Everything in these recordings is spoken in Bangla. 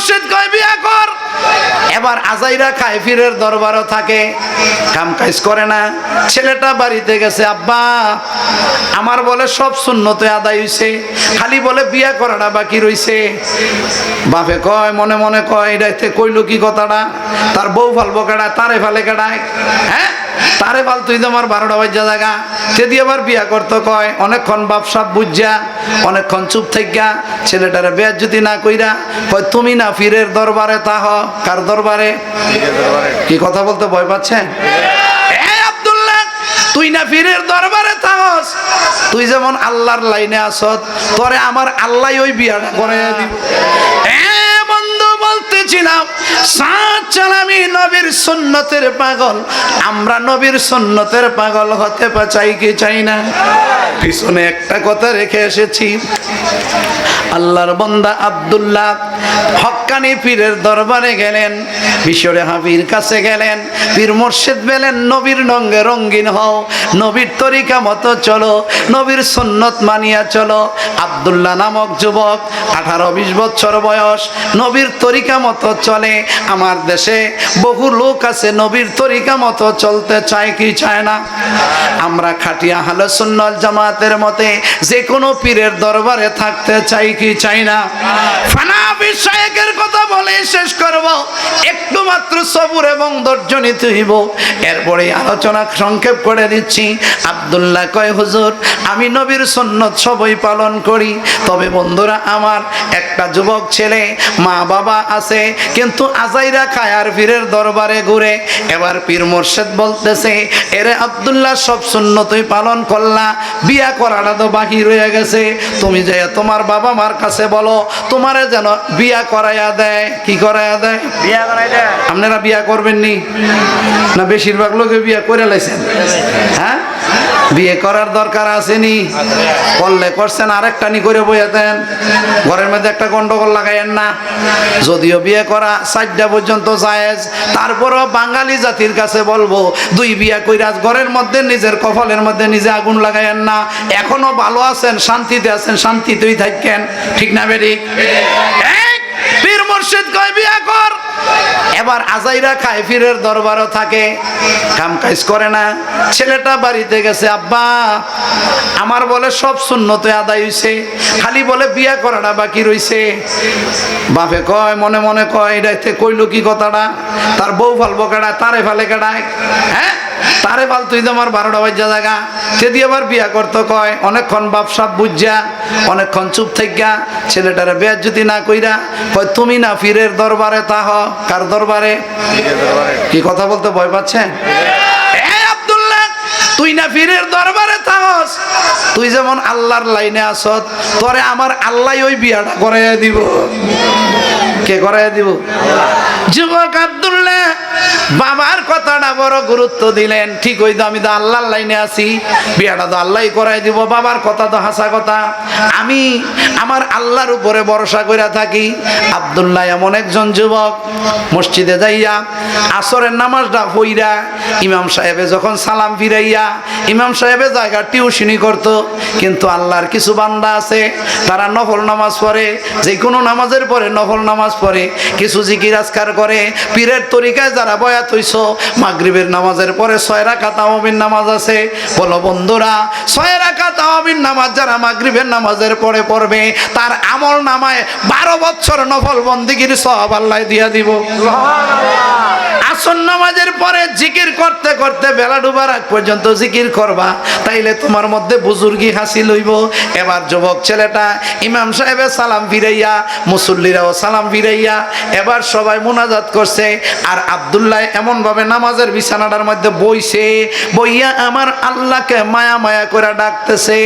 মুর্শিদ কয়, বিয়া কর। এবার আজাইরা খায় ফিরের দরবারও থাকে, কাম কাজ করে না। ছেলেটা বাড়িতে গেছে, আব্বা, আমার বলে সব শূন্যতে আদায় হইছে। খালি বলে বিয়া করাটা বাকি রইছে। বাপে কয়, মনে মনে কয়, এটাইতে কইলো কি কথাটা? তার বউ ফালবো কেডায়, তারে ফালে কেডায়? হ্যাঁ? তারে ফাল তুই তো আমার বারোটা বাজ্যা জায়গা সেদি আবার বিয়া করতো কয়, অনেকক্ষণ বাপসাপ বুঝা অনেকক্ষণ চুপ থাইকা ছেলেটারে বেয়ার যদি না কইরা, কয়, তুমি না ফিরের দরবারে তাহ কার দরবারে? কি কথা বলতে ভয় পাচ্ছেন? তুই না ফিরের দরবারে তাহস তুই যেমন আল্লাহর লাইনে আসত তোরে আমার আল্লাহ ওই বিয়াটা করে দিব সাত চালামি নবীর সুন্নতের পাগল। আমরা নবীর সুন্নতের পাগল হতে চাই কি চাই না? পিছনে একটা কথা রেখে এসেছি। আল্লাহর বন্দা আব্দুল্লাহ হক্কানি পীরের দরবারে গেলেন, মিশরে হাবির কাছে গেলেন, পীর মুর্শিদ বলেন, নবীর রঙ্গে রঙ্গিন হও, নবীর তরিকা মতো চলো, নবীর সুন্নত মানিয়া চলো। আব্দুল্লাহ নামক যুবক, আঠারো বিশ বছর বয়স, নবীর তরিকা মতো চলে, আমার দেশে বহু লোক আছে, নবীর তরিকা মতো চলতে চায় কি চায় না? আমরা খাটিয়া হালো সুন্নত জামাতের মতে, যে কোনো পীরের দরবারে থাকতে চাই কি চাই না? ফানা বিষয়কের কথা বলে শেষ করব। একটু মাত্র সবুর এবং ধৈর্য নিতে হইব এরপরে আলোচনা সংক্ষেপ করে দিচ্ছি। আব্দুল্লাহ কয়, হুজুর, আমি নবীর সুন্নত সবই পালন করি। তবে বন্ধুরা, আমার একটা যুবক ছেলে, মা বাবা আছে, কিন্তু আজাইরা খায় আর পীরের দরবারে ঘুরে। এবার পীর মোর্শেদ বলতেছে, এরে আব্দুল্লাহ, সব সুন্নতই পালন করলা। বিয়া করাটা তো বাকি রয়ে গেছে। তুমি যে তোমার বাবা মার কাছে বলো তোমারে যেন বিয়া করাইয়া দেয়। কি করাইয়া দেয়? বিয়া করাই দেয়। আপনারা বিয়া করবেন নি না বেশিরভাগ লোকে বিয়া করে লাইছেন। হ্যাঁ? বিয়ে করার দরকার আসেনি। করলে করছেন, আরেকটা নি করে বইয়া দেন। ঘরের মধ্যে একটা গন্ডগোল লাগাইয়েন না। যদিও বিয়ে করা চারটা পর্যন্ত জায়েজ, তারপরও বাঙালি জাতির কাছে বলব, দুই বিয়া কইরা ঘরের মধ্যে, নিজের কপালের মধ্যে নিজে আগুন লাগাইয়েন না। এখনও ভালো আছেন, শান্তিতে আছেন, শান্তিতেই থাকেন। ঠিক না বেরি পীর মুর্শিদ কয়, বিয়া কর। এবার আজাইরা খায় ফিরের দরবারও থাকে, কাম কাজ করে না। ছেলেটা বাড়িতে গেছে, আব্বা, আমার বলে সব শূন্যতে আদায় হইছে, খালি বলে বিয়া করাটা বাকি রইছে। বাপে কয়, মনে মনে কয় এটাইতে কইলো কি কথাটা? তার বউ ফালবো কেডায় তারে ফালে কেডায়? হ্যাঁ? তারে ফাল তুই তো আমার বারোটা বাজ্যা জায়গা সেদি আবার বিয়া করতে কয় অনেকক্ষণ বাপসাপ বুঝা অনেকক্ষণ চুপ থাইকা ছেলেটারে বেয়ার যদি না কইরা কয় তুমি না ফিরের দরবারে তাহ। কার দরবারে? কি কথা বলতে ভয় পাচ্ছেন আব্দুল্লাহ তুই না ফিরের দরবারে থাকস তুই যেমন আল্লাহর লাইনে আসত তোরে আমার আল্লাহ ওই বিয়াটা করাইয়া দিব। কে করাইয়া দিব? যুবক আব্দুল্লাহ বাবার কথাটা বড় গুরুত্ব দিলেন। ঠিক ওই তো আমি তো আল্লাহর লাইনে আছি, বিয়াটা তো আল্লাহ করাই দিব, বাবার কথা তো হাসা কথা। আমি আমার আল্লাহর উপরে ভরসা করে থাকি। আব্দুল্লাহ এমন একজন যুবক, মসজিদে যাইয়া আসরের নামাজটা হইরা ইমাম সাহেবে যখন সালাম ফিরাইয়া, ইমাম সাহেবে জায়গা টিউশনি করত, কিন্তু আল্লাহর কিছু বান্দা আছে, তারা নফল নামাজ পড়ে যে কোনো নামাজের পরে নফল নামাজ পড়ে, কিছু জিকির আজকার করে, পীরের তরিকায় যারা বয়াত হইছ, মাগরিবের নামাজের পরে ছয় রাখা তাওয়ামিন নামাজ আছে। বলো বন্ধুরা, ছয় রাখা তাওয়ামিন নামাজ যারা মাগরিবের নামাজের পরে পড়বে, তার আমল নামায় বারো বছর নফল বন্দিগির সব আল্লাহ দিয়া দিব। আসন নামাজের পরে জিকির করতে করতে বেলা ডুবার আগ পর্যন্ত জিকির করবা, তাইলে তোমার মধ্যে বুজুর্গি হাসিল হইব এবার যুবক ছেলেটা ইমাম সাহেবের সালাম ফিরাইয়া, মুসল্লিরাও সালাম ফিরাইয়া, এবার সবাই মুনাজাত করছে। আর আবদুল্লাহ এমন ভাবে নামাজের বিছানাটার মধ্যে বইছে, বইয়া আমার আল্লাহকে মায়া মায়া করে ডাকতেছে।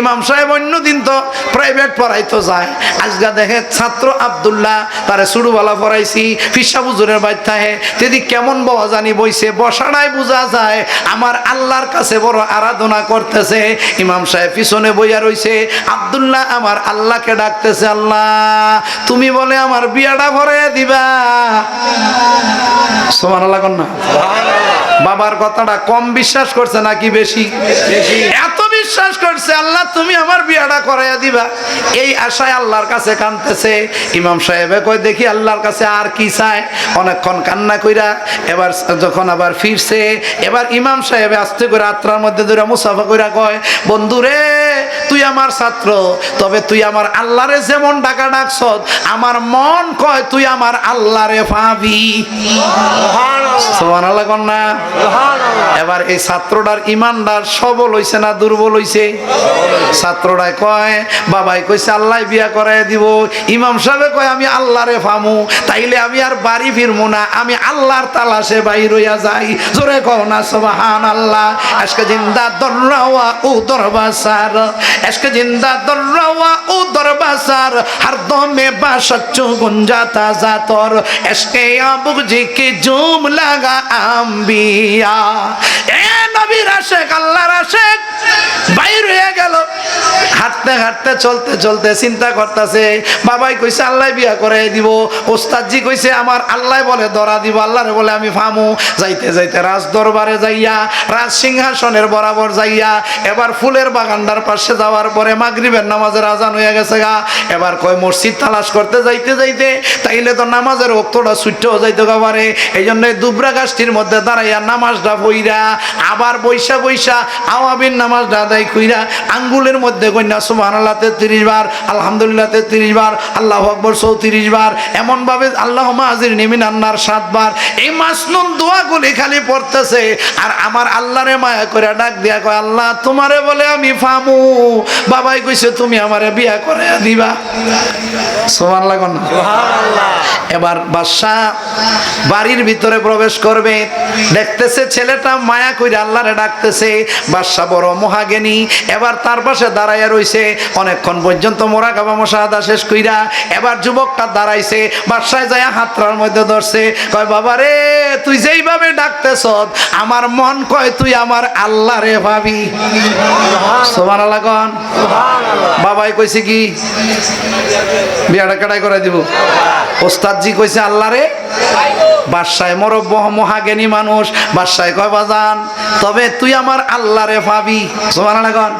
ইমাম সাহেব অন্যদিন তো প্রাইভেট পড়াইতো যায়। আজকা দেখে ছাত্র আবদুল্লাহ, তারে সুড়ুবালা পড়াইছি ফিসা বুজুরের বাচ্চা হে যদি কেমন বাবা জানি বইছে বসাটাই বোঝা যায়। আমার আল্লাহর কাছে বড় আরাধনা করতেছে। ইমাম সাহেব পিছনে বইয়া রইছে। আবদুল্লাহ আমার আল্লাহকে ডাকতেছে আল্লাহ তুমি বলে আমার বিয়াটা ভরে দিবা। সমান আল্লাহ না। বাবার কথাটা কম বিশ্বাস করছে নাকি বেশি। এত বিশ্বাস করছে, আল্লাহ, তুমি আমার বিয়াটা করাইয়া দিবা। এই আশায় আল্লাহর কাছে কানতেছে ইমাম সাহেবে কই দেখি আল্লাহর কাছে আর কি চায়? অনেকক্ষণ কান্না কইরা এবার যখন আবার ফিরছে, এবার ইমাম সাহেবে আস্তে করে আত্রার মধ্যে ধরে মুসাফা কইরা কয়, বন্ধুরে তুই আমার ছাত্র তবে তুই আমার আল্লাহরে যেমন ডাকা ডাকছ আমার মন কয় তুই আমার আল্লাহরে পাবি। না? এবার এই ছাত্রটার ইমানদার সবল হইছে না দুর্বল হইছে? ছাত্রটাই কয় বাবাই কইছে আল্লাহ বিয়া করাই দিব। ইমাম সাহেব কয় আমি আল্লাহরে ফামু তাইলে আমি আর বাড়ি ফিরমু না আমি আল্লাহর তালাশে বাইর হইয়া যাই। জোরে কও না সুবহান আল্লাহ আজকে জিন্দা দররাওয়া ও দরবাসার আবুক জি কে জুম লাগা আম্বিয়া। এ নবীর আশেক, আল্লাহর আশেক, বাইর হয়ে গেল। হাঁটতে হাঁটতে, চলতে চলতে চিন্তা করতেছে, বাবাই কইছে, আল্লাহ বিয়া করে দিব। ওস্তাদজি কইছে, আমার আল্লাহ বলে ধরা দিব, আল্লাহরে বলে আমি ফামু। যাইতে যাইতে রাজ দরবারে যাইয়া, রাজ সিংহাসনের বরাবর যাইয়া, এবার ফুলের বাগানটার পাশে যাওয়ার পরে মাগরিবের নামাজের আজান হয়ে গেছে গা। এবার কয়, মসজিদ তালাশ করতে যাইতে যাইতে, তাইলে তো নামাজের অক্তটা সুইটও যাইতে গা পারে এই জন্য দুবরা গাছটির মধ্যে দাঁড়াইয়া নামাজটা বইরা আবার বৈশা বৈশা আওয়াবিন নামাজটা আদায় কইরা আঙ্গুলের মধ্যে কন্যা সুমান আল্লাহ তেত্রিশ বার, আলহামদুলিল্লাহ তেত্রিশ বার, আল্লাহ আকবর চৌত্রিশ বার, এমনভাবে আল্লাহ মাহাজির নিমিন আন্নার সাতবার এই মাসনুন দোয়াগুলি খালি পড়তেছে, আর আমার আল্লাহরে মায়া করে ডাক দিয়া কয়, আল্লাহ তোমারে বলে আমি ফামু। বাবাই কইছে তুমি আমারে বিয়া করে দিবা। সোমান লাগুন না। এবার বাদশাহ বাড়ির ভিতরে প্রবেশ করবে। দেখতেছে ছেলেটা মায়া কইরে আল্লাহরে ডাকতেছে। বাদশাহ বড় মহাজ্ঞানী এবার তার পাশে দাঁড়াইয়া রইছে। অনেকক্ষণ পর্যন্ত মোরা কাবা মশাহাদা শেষ কইরা এবার যুবকটা দাঁড়াইছে। বাদশায় যায় হাতরার মধ্যে ধরছে। কয় বাবা রে তুই যেইভাবে ডাকতেছ আমার মন কয় তুই আমার আল্লাহ রে ভাবি। সোমান আল্লাহ কন বাবাই কইছে কি বিয়াটা কাটাই করে দিব? ওস্তাদজি কইছে আল্লাহ রে বাদশায়, মরব্ব মহাজ্ঞানী মানুষ। বাদশায় কয়, বাজান, তবে তুই আমার আল্লাহ রে আল্লাহ কন।